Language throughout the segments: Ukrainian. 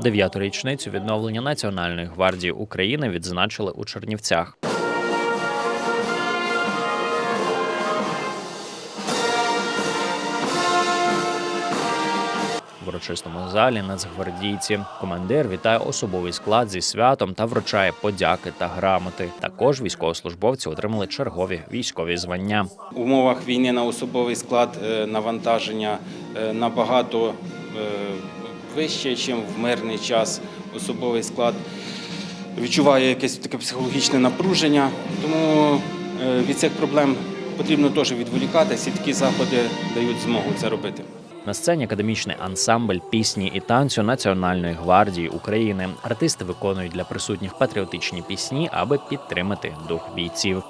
Дев'яту річницю відновлення Національної гвардії України відзначили у Чернівцях. В урочистому залі нацгвардійці командир вітає особовий склад зі святом та вручає подяки та грамоти. Також військовослужбовці отримали чергові військові звання. В умовах війни на особовий склад е, навантаження е, набагато е, вище, ніж в мирний час. Особовий склад відчуває якесь таке психологічне напруження, тому е, від цих проблем потрібно теж відволікатися, і такі заходи дають змогу це робити. На сцені академічний ансамбль пісні і танцю Національної гвардії України. Артисти виконують для присутніх патріотичні пісні, аби підтримати дух бійців.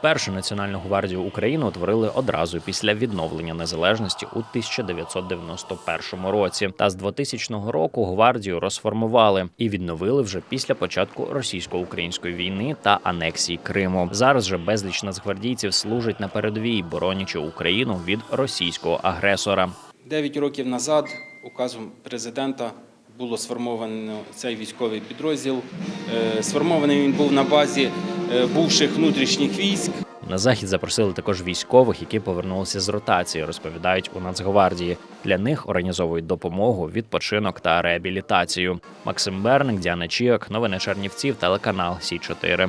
Першу національну гвардію України утворили одразу після відновлення незалежності у 1991 році. Та з 2000 року гвардію розформували і відновили вже після початку російсько-української війни та анексії Криму. Зараз же безліч нацгвардійців служать на передовій, боронячи Україну від російського агресора. Дев'ять років назад указом президента було сформовано цей військовий підрозділ. Е, Сформований він був на базі бувших внутрішніх військ. На захід запросили також військових, які повернулися з ротації, розповідають у Нацгвардії. Для них організовують допомогу, відпочинок та реабілітацію. Максим Берник, Діана Чіок, новини Чернівців, телеканал Сі 4